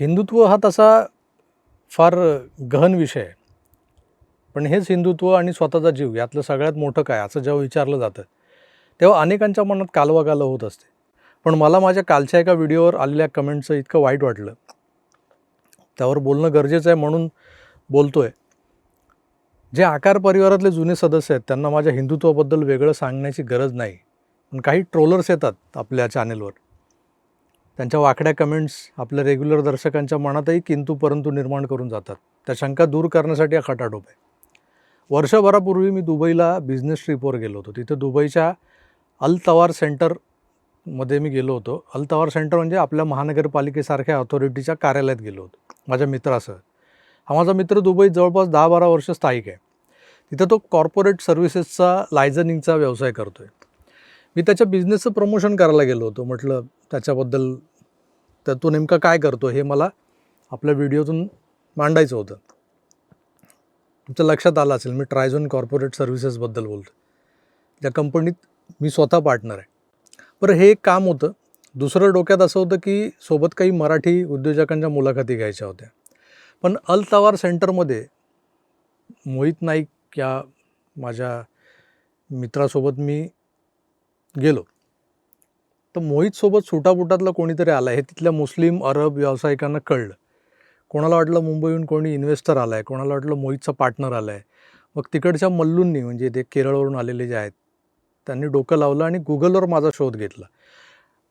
हिंदुत्व हा तसा फार गहन विषय आहे. पण हेच हिंदुत्व आणि स्वतःचा जीव यातलं सगळ्यात मोठं काय? असं जेव्हा विचारलं जातं तेव्हा अनेकांच्या मनात कालवागाल होत असते. पण मला माझ्या कालच्या एका व्हिडिओवर आलेल्या कमेंटचं इतकं वाईट वाटलं. त्यावर बोलणं गरजेचं आहे म्हणून बोलतो आहे जे आकार परिवारातले जुने सदस्य आहेत त्यांना माझ्या हिंदुत्वाबद्दल वेगळं सांगण्याची गरज नाही. पण काही ट्रोलर्स येतात आपल्या चॅनेलवर त्यांच्या वाकड्या कमेंट्स आपल्या रेग्युलर दर्शकांच्या मनातही किंतू परंतु निर्माण करून जातात. त्या शंका दूर करण्यासाठी हा खटाटोप आहे. वर्षभरापूर्वी मी दुबईला बिझनेस ट्रिपवर गेलो होतो. तिथे दुबईच्या अल तवार सेंटरमध्ये मी गेलो होतो. अल तवार सेंटर म्हणजे आपल्या महानगरपालिकेसारख्या ऑथॉरिटीच्या कार्यालयात गेलो होतो. माझ्या मित्रासह. हा माझा मित्र दुबईत जवळपास दहा बारा वर्ष स्थायिक आहे. तिथं तो कॉर्पोरेट सर्व्हिसेसचा लायझनिंगचा व्यवसाय करतो आहे मी त्याच्या बिझनेसचं प्रमोशन करायला गेलो होतो. म्हटलं त्याच्याबद्दल तर तो नेमका काय करतो हे मला आपल्या व्हिडिओतून मांडायचं होतं. तुमच्या लक्षात आलं असेल मी ट्रायझोन कॉर्पोरेट सर्व्हिसेसबद्दल बोलतो ज्या कंपनीत मी स्वतः पार्टनर आहे. बरं हे एक काम होतं. दुसरं डोक्यात असं होतं की सोबत काही मराठी उद्योजकांच्या मुलाखती घ्यायच्या होत्या. पण अल तवार सेंटरमध्ये मोहित नाईक या माझ्या मित्रासोबत मी गेलो. तर मोहितसोबत सुटापुटातलं कोणीतरी आलं आहे हे तिथल्या मुस्लिम अरब व्यावसायिकांना कळलं. कोणाला वाटलं मुंबईहून कोणी इन्व्हेस्टर आला आहे कोणाला वाटलं मोहितचा पार्टनर आला आहे मग तिकडच्या मल्लूंनी म्हणजे ते केरळवरून आलेले जे आहेत त्यांनी डोकं लावलं आणि गुगलवर माझा शोध घेतला.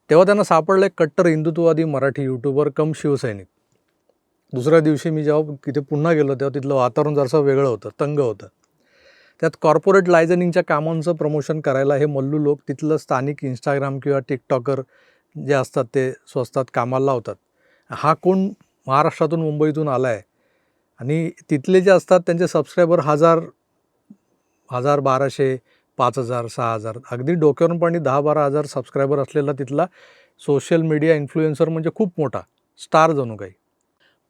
तेव्हा त्यांना सापडलं एक कट्टर हिंदुत्ववादी मराठी यूट्यूबर कम शिवसैनिक. दुसऱ्या दिवशी मी जेव्हा तिथे पुन्हा गेलो तेव्हा तिथलं वातावरण जरासं वेगळं होतं तंग होतं. त्यात कॉर्पोरेट लायझनिंगच्या कामांचं प्रमोशन करायला हे मल्लू लोक तिथलं स्थानिक इंस्टाग्राम किंवा टिकटॉकर जे असतात ते स्वस्तात कामाला लावतात. हा कोण महाराष्ट्रातून मुंबईतून आला आहे आणि तिथले जे असतात त्यांचे सबस्क्रायबर हजार हजार बाराशे पाच हजार सहा हजार अगदी डोक्यावरून पाणी दहा बारा हजार सबस्क्रायबर असलेला तिथला सोशल मीडिया इन्फ्लुएन्सर म्हणजे खूप मोठा स्टार जणू काही.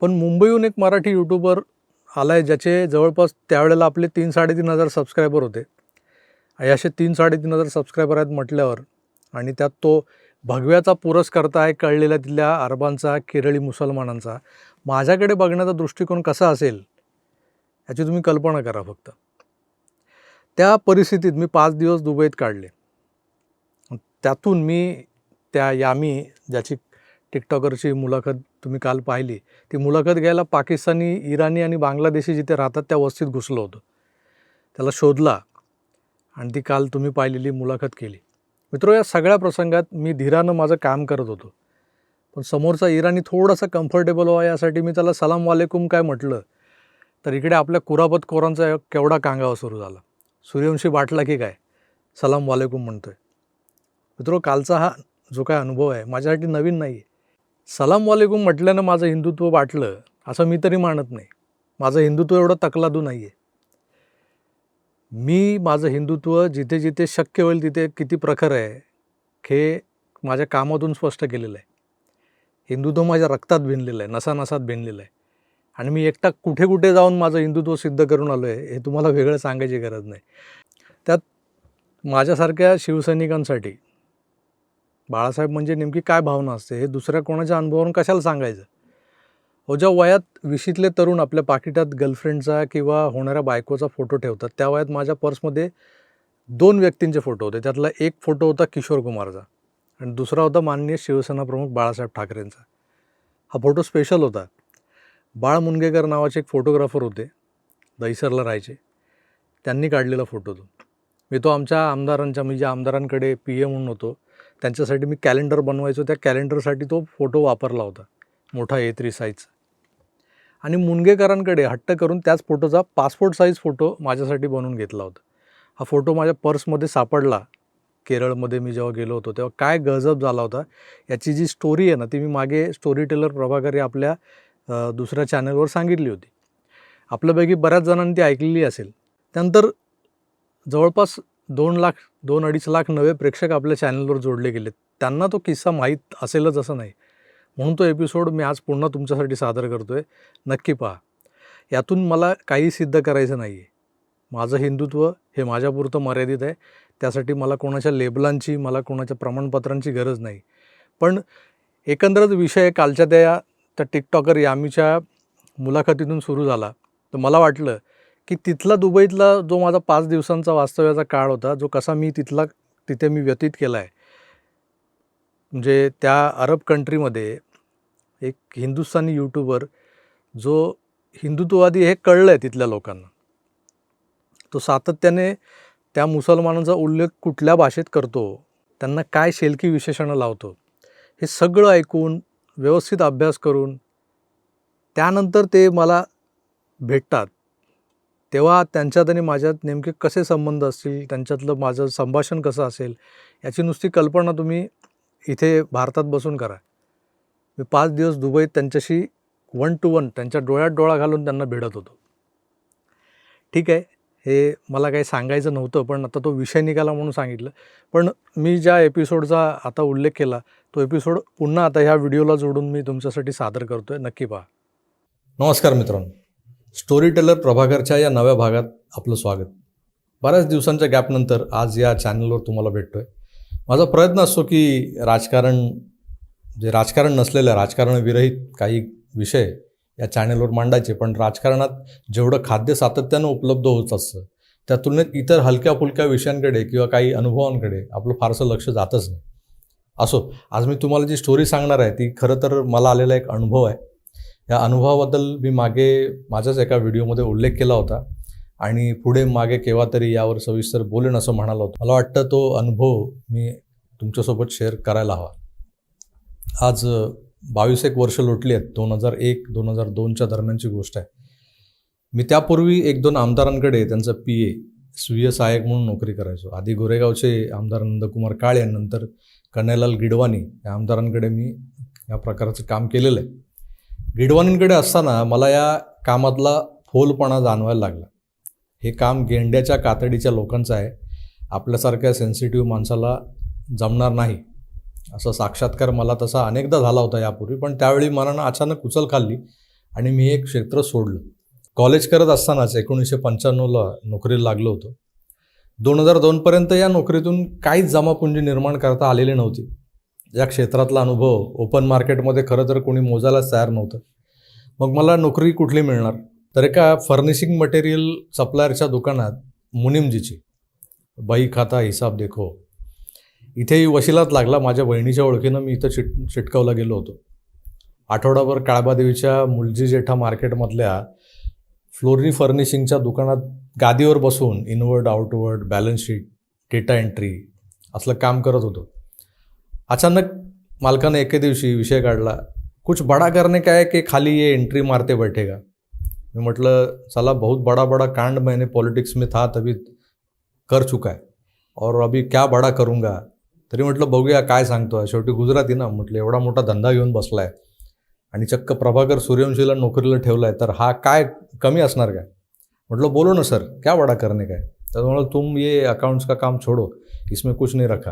पण मुंबईहून एक मराठी यूट्यूबर आला आहे ज्याचे जवळपास त्यावेळेला आपले तीन साडेतीन हजार सबस्क्रायबर होते. आणि असे तीन साडेतीन हजार सबस्क्रायबर आहेत म्हटल्यावर आणि त्यात तो भगव्याचा पुरस्कर्ता आहे कळलेल्या तिथल्या अरबांचा केरळी मुसलमानांचा. माझ्याकडे बघण्याचा दृष्टिकोन कसा असेल याची तुम्ही कल्पना करा फक्त. त्या परिस्थितीत मी पाच दिवस दुबईत काढले. त्यातून मी त्या यामी ज्याची टिकटॉकरची मुलाखत तुम्ही काल पाहिली ती मुलाखत घ्यायला पाकिस्तानी इराणी आणि बांगलादेशी जिथे राहतात त्या वस्तीत घुसलो होतो. त्याला शोधला आणि ती काल तुम्ही पाहिलेली मुलाखत केली. मित्रो या सगळ्या प्रसंगात मी धीरानं माझं काम करत होतो. पण समोरचा इराणी थोडासा कम्फर्टेबल व्हा यासाठी मी त्याला सलाम वालेकुम काय म्हटलं तर इकडे आपल्या कुराबत कोरांचा केवढा कांगावा सुरू झाला. सूर्यवंशी वाटला की काय? सलाम वालेकुम म्हणतोय. मित्रो कालचा हा जो काय अनुभव आहे माझ्यासाठी नवीन नाही आहे सलाम वालेकुम म्हटल्यानं माझं हिंदुत्व वाटलं असं मी तरी मानत नाही. माझं हिंदुत्व एवढं तकलादू नाही आहे मी माझं हिंदुत्व जिथे जिथे शक्य होईल तिथे किती प्रखर आहे हे माझ्या कामातून स्पष्ट केलेलं आहे. हिंदुत्व माझ्या रक्तात भिनलेलं आहे नसा नसात भिनलेलं आहे. आणि मी एकटा कुठे कुठे जाऊन माझं हिंदुत्व सिद्ध करून आलो आहे हे तुम्हाला वेगळं सांगायची गरज नाही. त्यात माझ्यासारख्या शिवसैनिकांसाठी बाळासाहेब म्हणजे नेमकी काय भावना असते हे दुसऱ्या कोणाच्या अनुभवावरून कशाला सांगायचं? हो ज्या वयात विशीतले तरुण आपल्या पाकिटात गर्लफ्रेंडचा किंवा होणाऱ्या बायकोचा फोटो ठेवतात त्या वयात माझ्या पर्समध्ये दोन व्यक्तींचे फोटो होते. त्यातला एक फोटो होता किशोर कुमारचा आणि दुसरा होता माननीय शिवसेना प्रमुख बाळासाहेब ठाकरेंचा. हा फोटो स्पेशल होता. बाळ मुनगेकर नावाचे एक फोटोग्राफर होते दहिसरला राहायचे. त्यांनी काढलेला फोटो तो. मी तो आमच्या आमदारांच्या मी ज्या आमदारांकडे पी ए म्हणून होतो त्यांच्यासाठी मी कॅलेंडर बनवायचो. त्या कॅलेंडरसाठी तो फोटो वापरला होता. मोठा ए थ्री साईजचा आणि मुनगेकरांकडे हट्ट करून त्याच फोटोचा पासपोर्ट साईज फोटो माझ्यासाठी बनवून घेतला होता. हा फोटो माझ्या पर्समध्ये सापडला. केरळमध्ये मी जेव्हा गेलो होतो तेव्हा काय गजब झाला होता. याची जी स्टोरी आहे ना ती मी मागे स्टोरी टेलर प्रभाकरी आपल्या दुसऱ्या चॅनलवर सांगितली होती. आपल्यापैकी बऱ्याच जणांनी ती ऐकलेली असेल. त्यानंतर जवळपास दोन लाख दोन अडीच लाख नवे प्रेक्षक आपल्या चॅनलवर जोडले गेले त्यांना तो किस्सा माहीत असेलच असं नाही. म्हणून तो एपिसोड मी आज पुन्हा तुमच्यासाठी सादर करतो आहे नक्की पहा. यातून मला काही सिद्ध करायचं नाही आहे माझं हिंदुत्व हे माझ्यापुरतं मर्यादित आहे. त्यासाठी मला कोणाच्या लेबलांची मला कोणाच्या प्रमाणपत्रांची गरज नाही. पण एकंदरच विषय कालच्या त्या त्या टिकटॉकर यामीच्या मुलाखतीतून सुरू झाला. तर मला वाटलं की तिथला दुबईतला जो माझा पाच दिवसांचा वास्तव्याचा काळ होता जो कसा मी तिथला तिथे मी व्यतीत केला आहे. म्हणजे त्या अरब कंट्रीमध्ये एक हिंदुस्थानी यूट्यूबर जो हिंदुत्ववादी हे कळलं आहे तिथल्या लोकांना. तो सातत्याने त्या मुसलमानांचा उल्लेख कुठल्या भाषेत करतो त्यांना काय शेलकी विशेषणं लावतो हे सगळं ऐकून व्यवस्थित अभ्यास करून त्यानंतर ते मला भेटतात. तेव्हा त्यांच्यात आणि माझ्यात नेमके कसे संबंध असतील त्यांच्यातलं माझं संभाषण कसं असेल याची नुसती कल्पना तुम्ही इथे भारतात बसून करा. मी पाच दिवस दुबईत त्यांच्याशी वन टू वन त्यांच्या डोळ्यात डोळा घालून त्यांना भेटत होतो. ठीक आहे हे मला काही सांगायचं नव्हतं पण आता तो विषय निघाला म्हणून सांगितलं. पण मी ज्या एपिसोडचा आता उल्लेख केला तो एपिसोड पुन्हा आता ह्या व्हिडिओला जोडून मी तुमच्यासाठी सादर करतो आहे नक्की पहा. नमस्कार मित्रांनो. स्टोरी टेलर प्रभाकरच्या या नव्या भागात आपलं स्वागत. बऱ्याच दिवसांच्या गॅपनंतर आज या चॅनलवर तुम्हाला भेटतो आहे माझा प्रयत्न असतो की राजकारण जे राजकारण नसलेलं राजकारण विरहित काही विषय या चॅनलवर मांडायचे पण राजकारणात जेवढं खाद्य सातत्यानं उपलब्ध होत असतं त्या तुलनेत इतर हलक्या फुलक्या विषयांकडे किंवा काही अनुभवांकडे आपलं फारसं लक्ष जातच नाही. असो आज मी तुम्हाला जी स्टोरी सांगणार आहे ती खरं तर मला आलेला एक अनुभव आहे. या अनुभवाबद्दल मी मागे माझ्याच एका व्हिडिओमध्ये उल्लेख केला होता. आणि पुढे मागे केव्हा तरी यावर सविस्तर बोलेन असं म्हणाला होतं. मला वाटतं तो अनुभव मी तुमच्यासोबत शेअर करायला हवा. आज बावीस एक वर्ष लोटली आहेत. दोन हजार एक दोन हजार दोनच्या दरम्यानची गोष्ट आहे. मी त्यापूर्वी एक दोन आमदारांकडे त्यांचं पी ए स्वीय सहाय्यक म्हणून नोकरी करायचो. आधी गोरेगावचे आमदार नंदकुमार काळे नंतर कन्हैलाल गिडवानी या आमदारांकडे मी या प्रकारचं काम केलेलं आहे. गिडवानींकडे असताना मला या कामातला फोलपणा जाणवायला लागला. हे काम गेंड्याच्या कातडीच्या लोकांचं आहे. आपल्यासारख्या सेन्सिटिव्ह माणसाला जमणार नाही. असं साक्षात्कार मला तसा अनेकदा झाला होता यापूर्वी पण त्यावेळी मनानं अचानक उचल खाल्ली आणि मी एक क्षेत्र सोडलं. कॉलेज करत असतानाच एकोणीसशे पंच्याण्णवला नोकरीला लागलो होतो. दोन हजार दोनपर्यंत या नोकरीतून काहीच जमापुंजी निर्माण करता आलेली नव्हती. या क्षेत्रातला अनुभव ओपन मार्केटमध्ये खरं तर कोणी मोजायलाच तयार नव्हतं. मग मला नोकरी कुठली मिळणार? तर एका फर्निशिंग मटेरियल सप्लायरच्या दुकानात मुनिमजीची. बाई खाता हिसाब देखो. इथेही वशिलाच लागला माझ्या बहिणीच्या ओळखीनं मी इथं चिट चिटकवला गेलो होतो. आठवडाभर काळबादेवीच्या मुलजी जेठा मार्केटमधल्या फ्लोरी फर्निशिंगच्या दुकानात गादीवर बसून inward outward balance sheet data entry असलं काम करत होतो. अचानक मालकाने एके दिवशी विषय काढला. कुछ बडा करने का है कि खाली ये एंट्री मारते बैठेगा? मी म्हटलं चला बहुत बड़ा बड़ा कांड मैंने पॉलिटिक्स में था तभी कर चुका है. और अभी क्या बडा करूंगा? तरी म्हटलं बघूया काय सांगतो शेवटी गुजराती ना. म्हटलं एवढा मोठा धंदा घेऊन बसलाय आणि चक्क प्रभाकर सूर्यवंशीला नोकरीला ठेवलाय तर हा काय कमी असणार काय? म्हटलं बोलो ना सर क्या बडा करणे काय? तर म्हटलं तुम ये अकाउंट्स का काम छोडो इसमें कुछ नहीं रखा.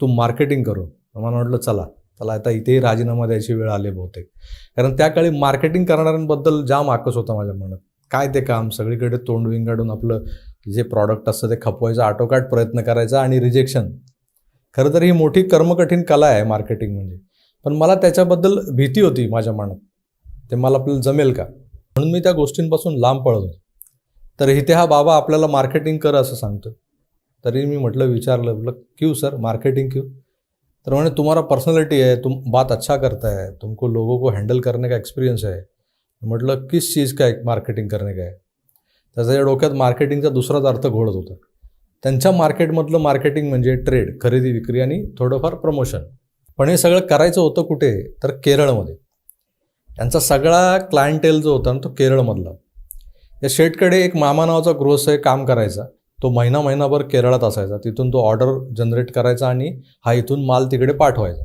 तुम मार्केटिंग करो. मला म्हटलं चला चला आता इथेही राजीनामा द्यायची वेळ आली बहुतेक. कारण त्या काळी मार्केटिंग करणाऱ्यांबद्दल जाम आकस होता माझ्या मनात. काय ते काम? सगळीकडे तोंड विंगाडून आपलं जे प्रॉडक्ट असतं ते खपवायचं आटोकाट प्रयत्न करायचा आणि रिजेक्शन खरं तर ही मोठी कर्मकठीण कला आहे मार्केटिंग म्हणजे. पण मला त्याच्याबद्दल भीती होती माझ्या मनात. ते मला आपल्याला जमेल का? म्हणून मी त्या गोष्टींपासून लांब पळत होतो. तर इथे हा बाबा आपल्याला मार्केटिंग कर असं सांगतो तरी मी म्हटलं विचारलं म्हटलं क्यू सर? Marketing Q? तर म्हणे तुम्हारा पर्सनैलिटी है तुम बात अच्छा करता है तुमको लोगों को हैंडल करने का एक्सपीरियंस है। म्हटलं किस चीज़ का एक मार्केटिंग करणे काय है? त्याच्या डोक्यात मार्केटिंगचा दुसराच अर्थ घोळत होता. त्यांच्या मार्केटमधलं मार्केटिंग म्हणजे ट्रेड खरेदी विक्री आणि थोडंफार प्रमोशन पण हे सगळं करायचं होतं कुठे? तर केरळमध्ये. त्यांचा सगळा क्लायंटेल जो होता ना तो केरळमधला. या शेटकडे एक मामा नावाचा गृहस्थय काम करायचा. तो महिना महिनाभर केरळात असायचा. तिथून तो ऑर्डर जनरेट करायचा आणि हा इथून माल तिकडे पाठवायचा.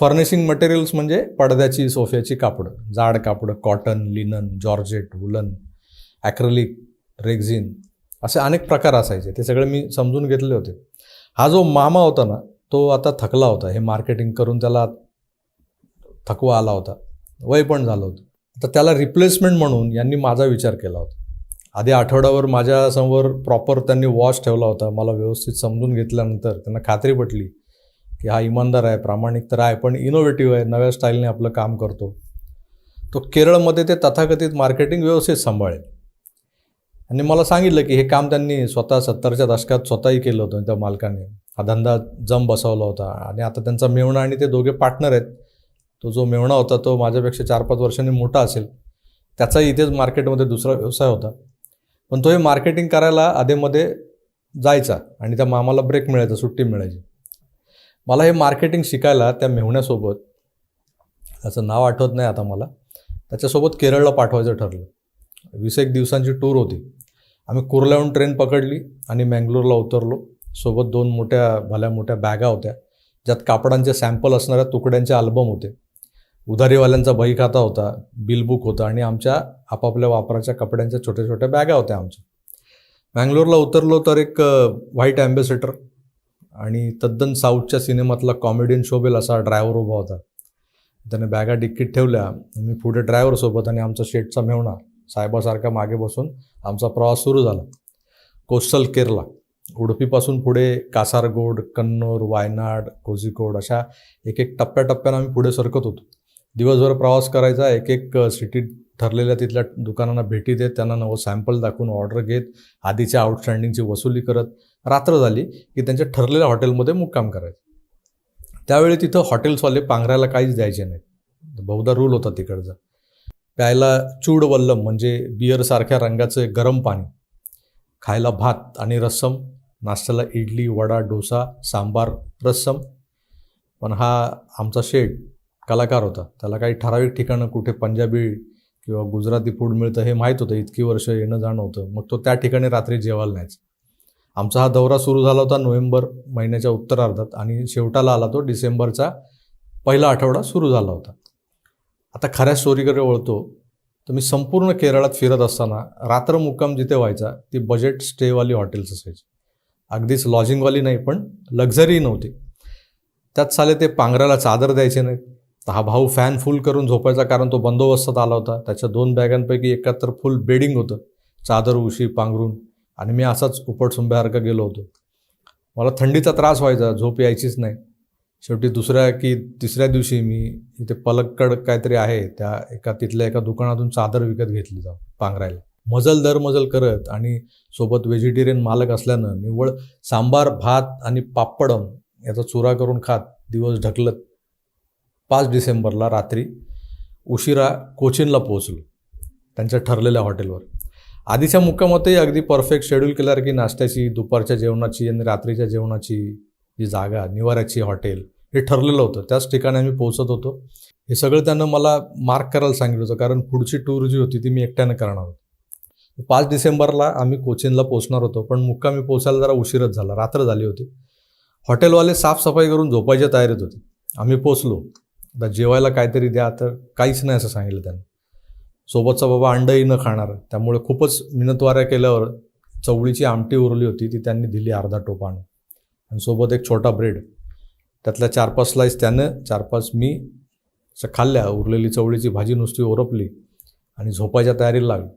फर्निशिंग मटेरियल्स म्हणजे पडद्याची सोफ्याची कापडं जाड कापडं cotton linen georgette woollen acrylic rexine असे अनेक प्रकार असायचे. ते सगळे मी समजून घेतले होते. हा जो मामा होता ना तो आता थकला होता. हे मार्केटिंग करून त्याला थकवा आला होता. वय पण झालं होतं. तर त्याला रिप्लेसमेंट म्हणून यांनी माझा विचार केला होता. आधी आठवड्यावर माझ्यासमोर प्रॉपर त्यांनी वॉच ठेवला होता. मला व्यवस्थित समजून घेतल्यानंतर त्यांना खात्री पटली की हा इमानदार आहे प्रामाणिक तर आहे पण इनोव्हेटिव्ह आहे नव्या स्टाईलने आपलं काम करतो. तो केरळमध्ये ते तथाकथित मार्केटिंग व्यवस्थित सांभाळेल. आणि मला सांगितलं की हे काम त्यांनी स्वतः सत्तरच्या दशकात स्वतःही केलं होतं त्या मालकाने. हा धंदा जम बसवला होता. आणि आता त्यांचा मेवणा आणि ते दोघे पार्टनर आहेत. तो जो मेवणा होता तो माझ्यापेक्षा चार पाच वर्षांनी मोठा असेल. त्याचाही इथेच मार्केटमध्ये दुसरा व्यवसाय होता. पण तो हे मार्केटिंग करायला आधेमध्ये जायचा आणि त्या मामाला ब्रेक मिळायचा सुट्टी मिळायची. मला हे मार्केटिंग शिकायला त्या मेहुण्यासोबत त्याचं नाव आठवत नाही आता मला त्याच्यासोबत केरळला पाठवायचं ठरलं. वीस एक दिवसांची टूर होती. आम्ही कुर्ल्याहून ट्रेन पकडली आणि मँगलोरला उतरलो. सोबत दोन मोठ्या भल्या मोठ्या बॅगा होत्या. ज्यात कापडांचे सॅम्पल असणाऱ्या तुकड्यांचे अल्बम होते. उधारीवाल्यांचा बही खाता होता बिलबुक होता आणि आमच्या आपापल्या वापराच्या कपड्यांच्या छोट्या छोट्या बॅगा होत्या आमच्या. बँगलोरला उतरलो तर एक व्हाईट ॲम्बेसेडर आणि तद्दन साऊथच्या सिनेमातला कॉमेडियन शोभेल असा ड्रायव्हर उभा होता. त्याने बॅगा डिक्कीत ठेवल्या मी पुढे ड्रायव्हरसोबत आणि आमचा शेटचा मेवणा साहेबासारखा मागे बसून आमचा प्रवास सुरू झाला. कोस्टल केरला उडपीपासून पुढे कासारगोड कन्नूर वायनाड कोझिकोड अशा एक एक टप्प्याटप्प्यानं आम्ही पुढे सरकत होतो. दिवसभर प्रवास करायचा एक एक सिटीत ठरलेल्या तिथल्या दुकानांना भेटी देत त्यांना नवं सॅम्पल दाखवून ऑर्डर घेत आधीच्या आउटस्टँडिंगची वसुली करत रात्र झाली की त्यांच्या ठरलेल्या हॉटेलमध्ये मुक्काम करायचं. त्यावेळी तिथं हॉटेल्सवाले पांघरायला काहीच द्यायचे नाहीत. बहुधा रूल होता तिकडचा. प्यायला चूड वल्लम म्हणजे बिअरसारख्या रंगाचं गरम पाणी. खायला भात आणि रस्सम नाश्त्याला इडली वडा डोसा सांबार रस्सम. पण हा आमचा शेठ कलाकार होता. त्याला काही ठराविक ठिकाणं कुठे पंजाबी किंवा गुजराती फूड मिळतं हे माहीत होतं. इतकी वर्ष येणं जाणं होतं मग तो त्या ठिकाणी रात्री जेवायला न्यायचा. आमचा हा दौरा सुरू झाला होता नोव्हेंबर महिन्याच्या उत्तरार्धात आणि शेवटाला आला तो डिसेंबरचा पहिला आठवडा सुरू झाला होता. आता खऱ्या स्टोरीकडे वळतो तर मी संपूर्ण केरळात फिरत असताना रात्र मुक्काम जिथे व्हायचा ती बजेट स्टेवाली हॉटेल्स असायची. अगदीच लॉजिंगवाली नाही पण लक्झरी नव्हती. त्यात साले ते पांघराला चादर द्यायचे नाहीत. तर हा भाऊ फॅन फुल करून झोपायचा कारण तो बंदोबस्तात आला होता. त्याच्या दोन बॅगांपैकी एकाहत्तर फुल बेडिंग होतं. चादर उशी पांघरून. आणि मी असाच उपटसुंब्यासारखा गेलो होतो. मला थंडीचा त्रास व्हायचा झोप यायचीच नाही. शेवटी दुसऱ्या की तिसऱ्या दिवशी मी इथे पलक्कड काहीतरी आहे त्या एका तिथल्या एका दुकानातून चादर विकत घेतली जाऊ पांघरायला. मजल दर मजल करत आणि सोबत व्हेजिटेरियन मालक असल्यानं निव्वळ सांबार भात आणि पापडम याचा चुरा करून खात दिवस ढकलत. पाच डिसेंबरला रात्री उशिरा कोचिनला पोहोचलो त्यांच्या ठरलेल्या हॉटेलवर. आधीच्या मुक्कामातही अगदी परफेक्ट शेड्यूल केल्यावर की नाश्त्याची दुपारच्या जेवणाची आणि रात्रीच्या जेवणाची जी जागा निवाऱ्याची हॉटेल हे ठरलेलं होतं. त्याच ठिकाणी आम्ही पोहोचत होतो. हे सगळं त्यानं मला मार्क करायला सांगितलं होतं कारण पुढची टूर जी होती ती मी एकट्यानं करणार होतो. पाच डिसेंबरला आम्ही कोचिनला पोहोचणार होतो पण मुक्कामी पोचायला जरा उशीरच झाला रात्र झाली होती. हॉटेलवाले साफसफाई करून झोपायच्या तयारीत होते. आम्ही पोचलो आता जेवायला काहीतरी द्या तर काहीच नाही असं सांगितलं त्यानं. सोबतचा बाबा अंडही न खाणार त्यामुळे खूपच मिनतवाऱ्या केल्यावर चवळीची आमटी उरली होती ती त्यांनी दिली अर्धा टोपानं आणि सोबत एक छोटा ब्रेड. त्यातल्या चार पाच स्लाईस त्यानं चार पाच मी खाल्ल्या उरलेली चवळीची भाजी नुसती ओरपली आणि झोपायच्या तयारीला लागली.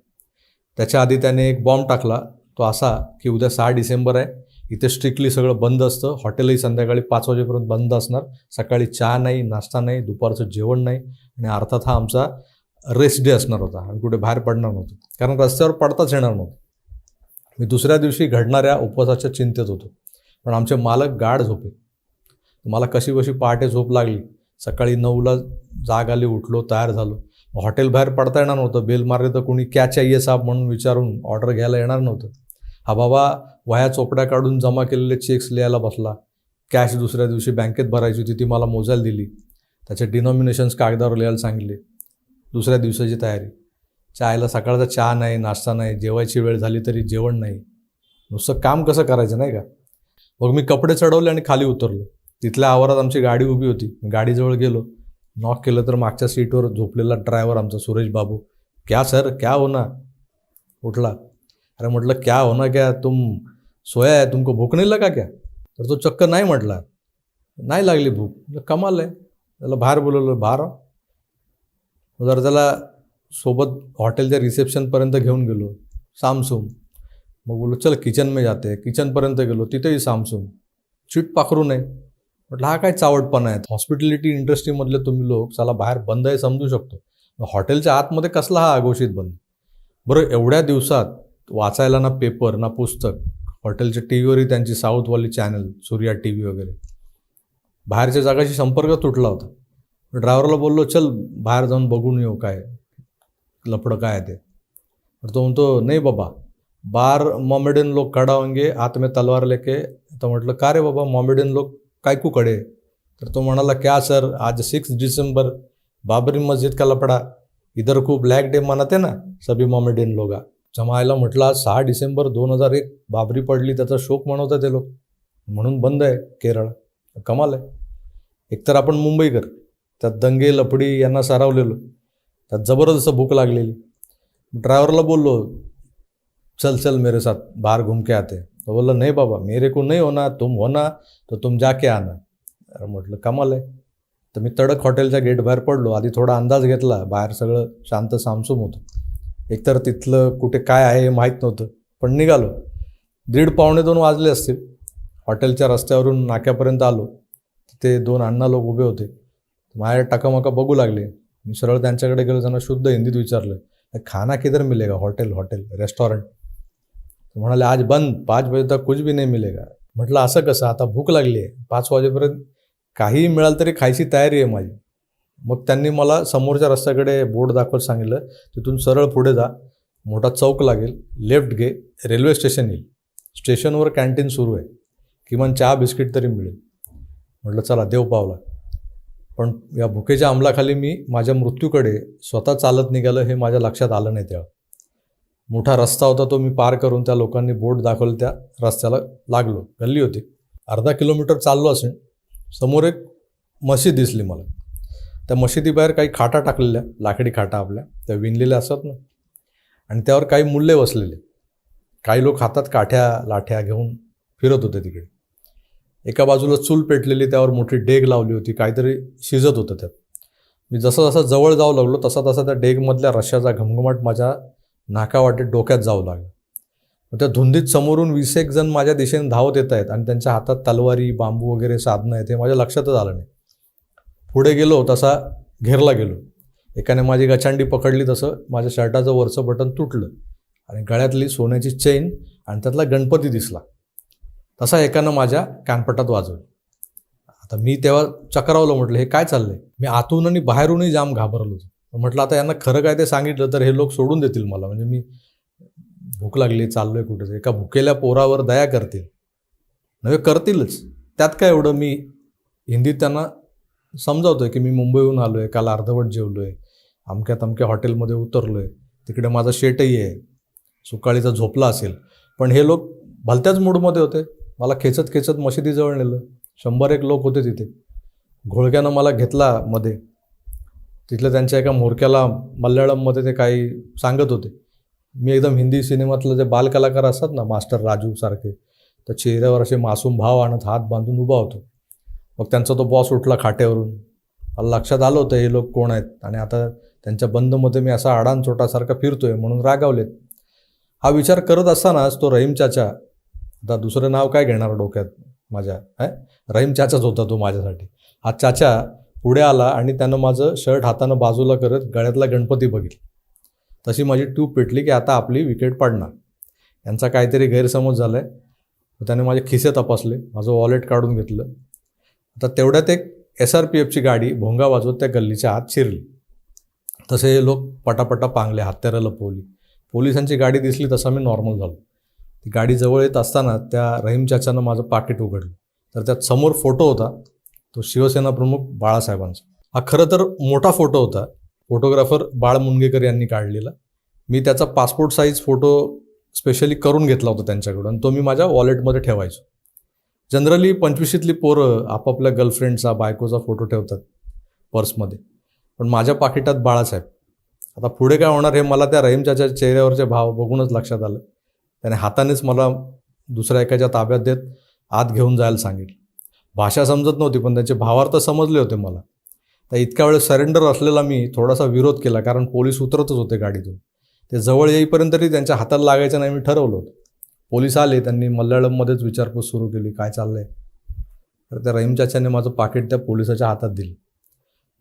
त्याच्या आधी त्याने एक बॉम्ब टाकला तो असा की उद्या सहा डिसेंबर आहे इथे स्ट्रिक्टली सगळं बंद असतं. हॉटेलही संध्याकाळी पाच वाजेपर्यंत बंद असणार. सकाळी चहा नाही नाश्ता नाही दुपारचं जेवण नाही. आणि अर्थात हा आमचा रेस्ट डे असणार होता. आम्ही कुठे बाहेर पडणार नव्हतो. कारण रस्त्यावर पडताच येणार नव्हतं. मी दुसऱ्या दिवशी घडणाऱ्या उपवासाच्या चिंतेत होतो. पण आमचे मालक गाढ झोपे मला कशी कशी पहाटे झोप लागली. सकाळी नऊला जाग आली उठलो तयार झालो. हॉटेल बाहेर पडता येणार नव्हतं. बेल मारले तर कोणी कॅच आई साहेब म्हणून विचारून ऑर्डर घ्यायला येणार नव्हतं. हा बाबा वह्या चोपड्या काढून जमा केलेले चेक्स लिहायला बसला. कॅश दुसऱ्या दिवशी बँकेत भरायची होती ती मला मोजायला दिली. त्याचे डिनॉमिनेशन्स कागदावर लिहायला सांगितले. दुसऱ्या दिवसाची तयारी. चायला सकाळचा चहा नाही नाश्ता नाही जेवायची वेळ झाली तरी जेवण नाही. नुसतं काम कसं करायचं नाही का? मग मी कपडे चढवले आणि खाली उतरलो. तिथल्या आवारात आमची गाडी उभी होती. गाडीजवळ गेलो. नॉक केलं तर मागच्या सीटवर झोपलेला ड्रायव्हर आमचा सुरेश बाबू. क्या सर? क्या हो ना? उठला. अरे म्हटलं क्या होना क्या? तुम सोया आहे तुमको भूक नाही लगा क्या? तर तो चक्क नाही म्हटला. नाही लागली भूक. कमाल आहे त्याला बाहेर बोलवलं बाहेर जर त्याला सोबत हॉटेलच्या रिसेप्शनपर्यंत घेऊन गेलो सामसूम. मग बोललो चल किचन में जाते किचनपर्यंत गेलो तिथेही सामसूम. चीट पाखरू नये म्हटलं हा काय चावटपणा आहे? हॉस्पिटॅलिटी इंडस्ट्रीमधले तुम्ही लोक चला बाहेर बंद आहे समजू शकतो. हॉटेलच्या आतमध्ये कसला हा आघोषित बंद? बरं एवढ्या दिवसात वाचायला ना पेपर ना पुस्तक. हॉटेलच्या टी व्हीवरही त्यांची साऊथवाली चॅनल सूर्या टी व्ही वगैरे. बाहेरच्या जागाशी संपर्क तुटला होता. ड्रायव्हरला बोललो चल बाहेर जाऊन बघून येऊ काय लफडं काय आहे ते. तर तो म्हणतो नाही बाबा बार मॉमेडियन लोक खड़ा होंगे हाथ में तलवार लेके. तर म्हटलं का रे बाबा मॉमेडियन लोक कायकू कडे? तर तो म्हणाला क्या सर आज सिक्स डिसेंबर बाबरी मस्जिद का लफड़ा? इधर खूप ब्लॅक डे मनाते ना सभी मॉमेडियन लोगा जमायला म्हटला सहा डिसेंबर दोन हजार एक बाबरी पडली त्याचा शोक मनवतात ते लोक. म्हणून बंद आहे केरळ. कमाल आहे. एकतर आपण मुंबईकर त्यात दंगे लफडी यांना सारावलेलो. त्यात जबरदस्त भूक लागलेली. ड्रायव्हरला बोललो चल चल मेरे साथ बाहर घूम के आते. तो बोलला नाही बाबा मेरे को नाही होणार तुम होना तो तुम जाके आना. अरे म्हटलं कमाल आहे. तर मी तडक हॉटेलच्या गेट बाहेर पडलो. आधी थोडा अंदाज घेतला बाहेर सगळं शांत सामसूम होतं. एकतर तिथलं कुठे काय आहे हे माहीत नव्हतं. पण निघालो. दीड पावणे दोन वाजले असतील. हॉटेलच्या रस्त्यावरून नाक्यापर्यंत आलो. तिथे दोन अण्णा लोक उभे होते. माझ्या टाकामाका बघू लागले. मी सरळ त्यांच्याकडे गेलो त्यांना शुद्ध हिंदीत विचारलं खाना किधर मिलेगा? Hotel hotel restaurant? म्हणाले आज बंद. पाच बजे तक कुछ भी नाही मिलेगा. म्हटलं असं कसं? आता भूक लागली आहे. पाच वाजेपर्यंत काहीही मिळालं तरी खायची तयारी आहे माझी. मग त्यांनी मला समोरच्या रस्त्याकडे बोर्ड दाखवत सांगितलं तिथून सरळ पुढे जा मोठा चौक लागेल लेफ्ट घे रेल्वे स्टेशन येईल. स्टेशनवर कॅन्टीन सुरू आहे किमान चहा बिस्किट तरी मिळेल. म्हटलं चला देव पावला. पण या भुकेच्या अंमलाखाली मी माझ्या मृत्यूकडे स्वतः चालत निघालं हे माझ्या लक्षात आलं नाही तेव्हा. मोठा रस्ता होता तो मी पार करून त्या लोकांनी बोट दाखवलं त्या रस्त्याला लागलो. गल्ली होती. अर्धा किलोमीटर चाललो असेल समोर एक मशीद दिसली मला. त्या मशिदीबाहेर काही खाटा टाकलेल्या लाकडी खाटा आपल्या त्या विणलेल्या असतात ना. आणि त्यावर काही मुल्ले बसलेले. काही लोक हातात काठ्या लाठ्या घेऊन फिरत होते तिकडे. एका बाजूला चूल पेटलेली त्यावर मोठी डेग लावली होती काहीतरी शिजत होतं त्यात. मी जसं जसं जवळ जाऊ लागलो तसा तसा त्या डेगमधल्या रश्याचा घमघमाट माझ्या नाकावाटेत डोक्यात जाऊ लागला. मग त्या धुंदीत समोरून वीस एक जण माझ्या दिशेने धावत येत आहेत आणि त्यांच्या हातात तलवारी बांबू वगैरे साधनं आहेत हे माझ्या लक्षातच आलं नाही. पुढे गेलो तसा घेरला गेलो. एकाने माझी गचांडी पकडली तसं माझ्या शर्टाचं वरचं बटन तुटलं. आणि गळ्यातली सोन्याची चेन आणि त्यातला गणपती दिसला. तसा एकानं माझ्या कानपटात वाजवलं. आता मी तेव्हा चक्रावलं म्हटलं हे काय चाललंय? मी आतून आणि बाहेरूनही जाम घाबरलो होतो. म्हटलं आता यांना खरं काय ते सांगितलं तर हे लोक सोडून देतील मला. म्हणजे मी भूक लागली चाललोय कुठे एका भुकेल्या पोरावर दया करतील. नव्हे करतीलच. त्यात काय एवढं मी हिंदीत त्यांना समजावतोय की मी मुंबईहून आलो आहे काल अर्धवट जेवलो आहे अमक्या तमक्या हॉटेलमध्ये उतरलो आहे तिकडे माझा शेटही आहे सुकाळीचा झोपला असेल. पण हे लोक भलत्याच मूडमध्ये होते. मला खेचत खेचत मशिदीजवळ नेलं. शंभर एक लोक होते तिथे. घोळक्यानं मला घेतला मध्ये. तिथल्या त्यांच्या एका मोरक्याला मल्याळममध्ये ते काही सांगत होते. मी एकदम हिंदी सिनेमातलं जे बालकलाकार असतात ना मास्टर राजू सारखे तर चेहऱ्यावर असे मासूम भाव आणत हात बांधून उभा होतो. मग त्यांचा तो बॉस उठला खाट्यावरून मला लक्षात आलं होतं हे लोक कोण आहेत? आणि आता त्यांच्या बंदमध्ये मी असा आडान छोटासारखा फिरतोय म्हणून रागावलेत. हा विचार करत असतानाच तो रहीम चाचा आता दुसरं नाव काय घेणार डोक्यात माझ्या है? रहीम चाचाच होता तो माझ्यासाठी. हा चाचा पुढे आला आणि त्यानं माझं शर्ट हातानं बाजूला करत गळ्यातला गणपती बघितला. तशी माझी ट्यूब पेटली की आता आपली विकेट पाडणार. यांचा काहीतरी गैरसमज झाला आहे त्याने माझे खिसे तपासले माझं वॉलेट काढून घेतलं. आता तेवढ्यात एक एस आर पी एफची गाडी भोंगा वाजवत त्या गल्लीच्या आत शिरली. तसे हे लोक पटापटा पांगले हत्यारा लपवली. पोलिसांची गाडी दिसली तसा मी नॉर्मल झालो. ती गाडी जवळ येत असताना त्या रहीम चाचानं माझं पाकिट उघडलं. तर त्यात समोर फोटो होता तो शिवसेना प्रमुख बाळासाहेबांचा. हा खरं तर मोठा फोटो होता. फोटोग्राफर बाळ मुनगेकर यांनी काढलेला. मी त्याचा पासपोर्ट साईज फोटो स्पेशली करून घेतला होता त्यांच्याकडून. तो मी माझ्या वॉलेटमध्ये ठेवायचो. जनरली पंचवीशीतली पोरं आपापल्या गर्लफ्रेंडचा बायकोचा फोटो ठेवतात पर्समध्ये. पण माझ्या पाकिटात बाळासाहेब. आता पुढे काय होणार हे मला त्या रहीमच्याच्या चेहऱ्यावरचे भाव बघूनच लक्षात आलं. त्याने हातानेच मला दुसऱ्या एकाच्या ताब्यात देत आत घेऊन जायला सांगितलं. भाषा समजत नव्हती पण त्यांचे भावार्थ समजले होते मला. तर इतक्या वेळेस सरेंडर असलेला मी थोडासा विरोध केला कारण पोलीस उतरतच होते गाडीतून. ते जवळ येईपर्यंत तरी त्यांच्या हाताला लागायचं नाही मी ठरवलं होतं. पोलीस आले त्यांनी मल्याळममध्येच विचारपूस सुरू केली काय चाललंय? तर त्या रहीम चाच्याने माझं पाकिट त्या पोलिसाच्या हातात दिलं.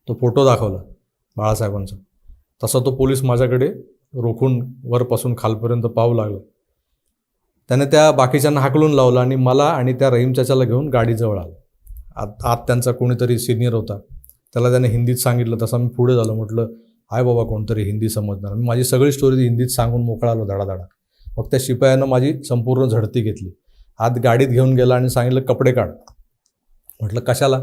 तो फोटो दाखवला बाळासाहेबांचा. तसा तो पोलीस माझ्याकडे रोखून वरपासून खालपर्यंत पाहू लागला. त्याने त्या बाकीच्यांना हाकलून लावलं आणि मला आणि त्या रहीम चाच्याला घेऊन गाडीजवळ आलं. आत आत त्यांचा कोणीतरी सिनियर होता. त्याला त्याने हिंदीत सांगितलं तसं मी पुढे झालो म्हटलं आहे बाबा कोणतरी हिंदी समजणार. मी माझी सगळी स्टोरी हिंदीत सांगून मोकळा आलो धडाधडा. मग त्या शिपायानं माझी संपूर्ण झडती घेतली. आत गाडीत घेऊन गेला आणि सांगितलं कपडे काढ. म्हटलं कशाला?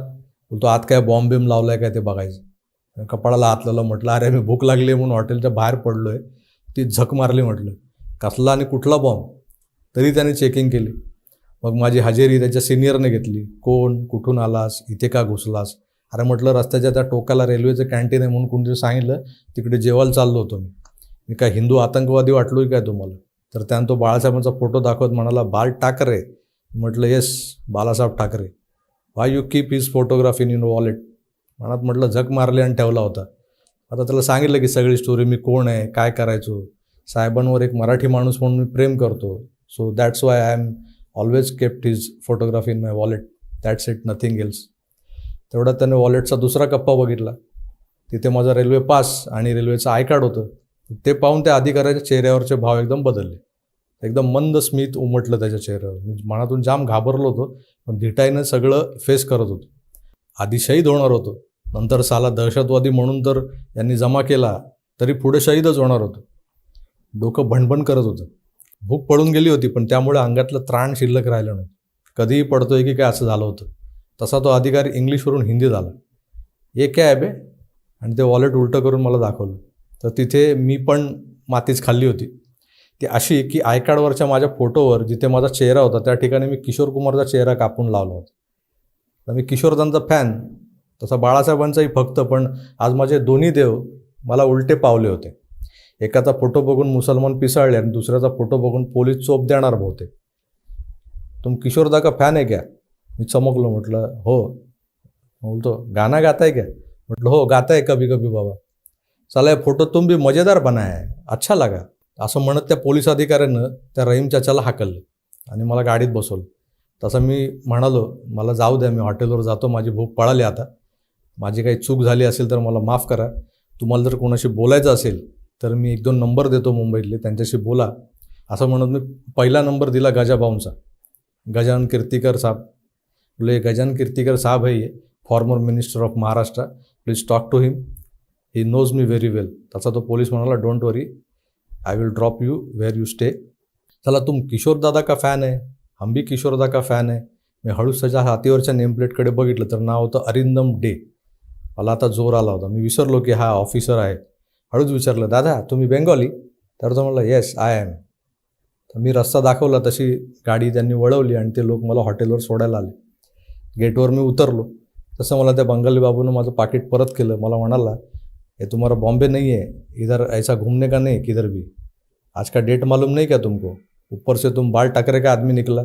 बोलतो आत काय बॉम्ब बिम लावलाय काय ते बघायचं. कपाळाला हात लावलं म्हटलं अरे मी भूक लागली आहे म्हणून हॉटेलच्या बाहेर पडलो आहे ती झक मारली म्हटलं कसला आणि कुठला बॉम्ब तरी त्याने चेकिंग केली. मग माझी हजेरी त्याच्या सिनियरने घेतली. कोण? कुठून आलास? इथे का घुसलास? अरे म्हटलं रस्त्याच्या त्या टोकाला रेल्वेचं कॅन्टीन आहे म्हणून कोणतरी सांगितलं तिकडे जेवायला चाललो होतो मी. मी काय हिंदू आतंकवादी वाटलोय काय तुम्हाला? तर त्यानं तो बाळासाहेबांचा फोटो दाखवत म्हणाला बाल ठाकरे म्हटलं yes Balasaheb Thackeray. Why you keep his photograph in in wallet मनात म्हटलं झक मारले आणि ठेवला होता. आता त्याला सांगितलं की सगळी स्टोरी मी कोण आहे काय करायचो? साहेबांवर एक मराठी माणूस म्हणून मी प्रेम करतो. So that's why I am always kept his photography in my wallet that's it nothing else तेवढ्यात त्याने वॉलेटचा दुसरा कप्पा बघितला. तिथे माझा रेल्वे पास आणि रेल्वेचं आय कार्ड होतं. ते पाहून त्या अधिकाऱ्याच्या चेहऱ्यावरचे भाव एकदम बदलले. एकदम मंद स्मित उमटलं त्याच्या चेहऱ्यावर. मी मनातून जाम घाबरलो होतो पण धिटाईनं सगळं फेस करत होतो. आधी शहीद होणार होतो. नंतर साला दहशतवादी म्हणून तर यांनी जमा केला तरी पुढे शहीदच होणार होतो. डोकं भणभण करत होतं. भूक पडून गेली होती पण त्यामुळे अंगातलं त्राण शिल्लक राहिलं नव्हतं. कधीही पडतोय की काय असं झालं होतं. तसा तो अधिकारी इंग्लिशवरून हिंदीत आला एक काय आहे बे? आणि ते वॉलेट उलटं करून मला दाखवलं. तर तिथे मी पण मातीच खाल्ली होती. ती अशी की आय कार्डवरच्या माझ्या फोटोवर जिथे माझा चेहरा होता त्या ठिकाणी मी किशोर कुमारचा चेहरा कापून लावला होता. तर मी किशोरदांचा फॅन तसा बाळासाहेबांचाही फक्त पण आज माझे दोन्ही देव मला उलटे पावले होते. एकाचा फोटो बघून मुसलमान पिसाळले आणि दुसऱ्याचा फोटो बघून पोलीस चोप देणार बहुतेक. तुम किशोरदा का फॅन आहे क्या? मी चमकलो म्हटलं हो. बोलतो गाणं गाताय क्या? म्हटलं हो गाताय कभी कभी बाबा. चला या फोटो तुम मजेदार बनाय अच्छा लागा. असं म्हणत त्या पोलीस अधिकाऱ्यानं त्या रहीम चाचाला हाकललं आणि मला गाडीत बसवलं. तसं मी म्हणालो मला जाऊ द्या मी हॉटेलवर जातो माझी भूक पळाली आता. माझी काही चूक झाली असेल तर मला माफ करा. तुम्हाला जर कोणाशी बोलायचं असेल तर मी एक दोन नंबर देतो मुंबईतले त्यांच्याशी बोला. असं म्हणत मी पहिला नंबर दिला गजाभाऊंचा गजानन कीर्तिकर साहेब बोले गजानन कीर्तिकर साहेब आहे former minister of Maharashtra please talk to him he knows me very well तसा तो पोलीस म्हणाला don't worry I will drop you where you stay चला तुम किशोर दादा का फॅन आहे? हम भी किशोरदा का फॅन आहे. मी हळूच त्याच्या हातीवरच्या नेमप्लेटकडे बघितलं तर नाव होतं अरिंदम डे. मला आता जोर आला होता. मी विसरलो की हा ऑफिसर आहे. हळूच विचारलं दादा तुम्ही बेंगॉली तर तो म्हणलं येस आय एम तर मी रस्ता दाखवला तशी गाडी त्यांनी वळवली आणि ते लोक मला हॉटेलवर सोडायला आले. गेटवर मी उतरलो. तसं मला त्या बंगाली बाबूनं माझं पाकिट परत केलं. मला म्हणाला ये तुम्हारा बॉम्बे नहीं है इधर ऐसा घूमने का नहीं किधर भी। आज का डेट मालूम नहीं क्या तुमको? ऊपर से तुम बाल टकरे का आदमी निकला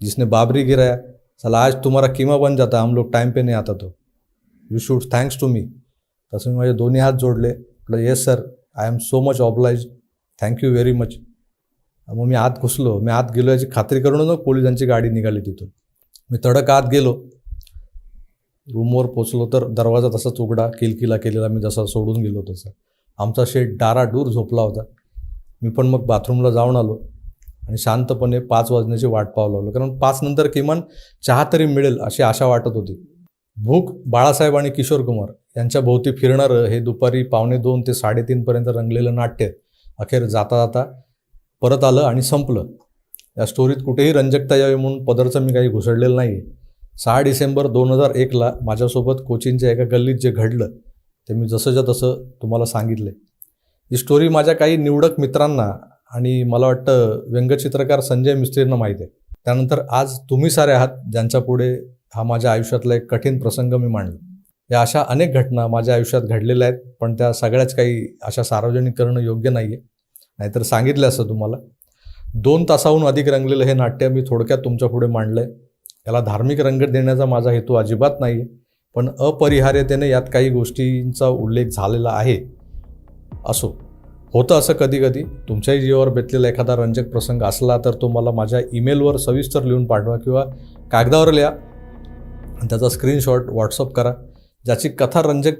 जिसने बाबरी गिराया। साला आज तुम्हारा कीमा बन जाता हम लोग टाइम पे नहीं आता तो। You should thanks to me तसं मी माझे दोन्ही हात जोडले म्हटलं yes sir I am so much obliged thank you very much मग मी आत घुसलो मी आत गेलो याची खात्री करूनच पोलिसांची गाडी निघाली तिथून. मी तडक आत गेलो. रूमवर पोचलो तर दरवाजा तसाच उघडा किलकिला केलेला मी जसा सोडून गेलो तसा. आमचा शेट डाराडूर झोपला होता. मी पण मग बाथरूमला जाऊन आलो आणि शांतपणे पाच वाजण्याची वाट पाहू लागलो. कारण पाच नंतर किमान चहा तरी मिळेल अशी आशा वाटत होती. भूक बाळासाहेब आणि किशोर कुमार यांच्या भोवती फिरणारं हे दुपारी पावणे दोन ते साडेतीनपर्यंत रंगलेलं नाट्य अखेर जाता जाता परत आलं आणि संपलं. या स्टोरीत कुठेही रंजकता यावी म्हणून पदरचं मी काही घुसडलेलं नाही सहा डिसेंबर दोन हजार एकला माझ्यासोबत कोचिनच्या एका गल्लीत जे घडलं ते मी जसंच्या तसं तुम्हाला सांगितलं. ही स्टोरी माझ्या काही निवडक मित्रांना आणि मला वाटतं व्यंगचित्रकार संजय मिस्त्रींना माहीत आहे. त्यानंतर आज तुम्ही सारे आहात ज्यांच्या पुढे हा माझ्या आयुष्यातला एक कठीण प्रसंग मी मांडला. या अशा अनेक घटना माझ्या आयुष्यात घडलेल्या आहेत पण त्या सगळ्याच काही अशा सार्वजनिक करणं योग्य नाही आहे नाहीतर सांगितलं असं तुम्हाला. दोन तासाहून अधिक रंगलेलं हे नाट्य मी थोडक्यात तुमच्यापुढे मांडलं आहे याला धार्मिक रंग देण्याचा माझा हेतू अजिबात नाही आहे पण अपरिहार्यतेने यात काही गोष्टींचा उल्लेख झालेला आहे. असो. होतं असं कधी कधी तुमच्याही जीवावर बेतलेला एखादा रंजक प्रसंग असला तर तो मला माझ्या ईमेलवर सविस्तर लिहून पाठवा किंवा कागदावर लिहा. आणि त्याचा स्क्रीनशॉट व्हॉट्सअप करा. ज्याची कथा रंजक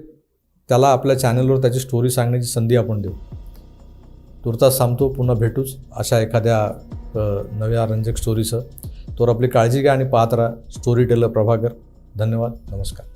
त्याला आपल्या चॅनलवर त्याची स्टोरी सांगण्याची संधी आपण देऊ. तुर्तास सांगतो पुन्हा भेटूच. अशा एखाद्या नव्या रंजक स्टोरीचं. तोवर आपली काळजी घ्या आणि पाहत राहा स्टोरी टेलर प्रभाकर. धन्यवाद. नमस्कार.